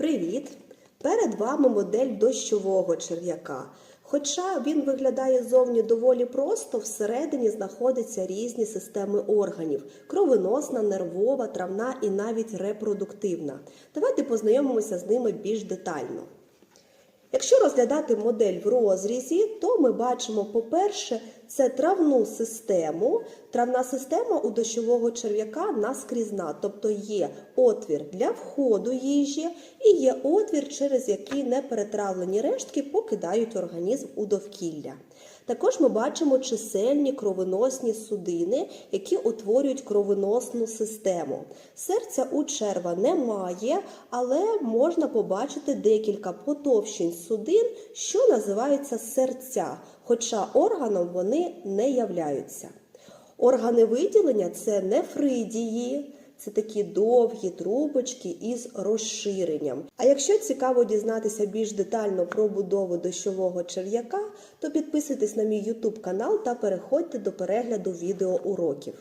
Привіт! Перед вами модель дощового черв'яка. Хоча він виглядає зовні доволі просто, всередині знаходяться різні системи органів: кровоносна, нервова, травна і навіть репродуктивна. Давайте познайомимося з ними більш детально. Якщо розглядати модель в розрізі, то ми бачимо, по-перше, це травну систему. Травна система у дощового черв'яка наскрізна, тобто є отвір для входу їжі і є отвір, через який неперетравлені рештки покидають організм у довкілля. Також ми бачимо чисельні кровоносні судини, які утворюють кровоносну систему. Серця у черва немає, але можна побачити декілька потовщень судин, що називаються серця, хоча органом вони не являються. Органи виділення це нефридії, це такі довгі трубочки із розширенням. А якщо цікаво дізнатися більш детально про будову дощового черв'яка, то підписуйтесь на мій YouTube канал та переходьте до перегляду відеоуроків.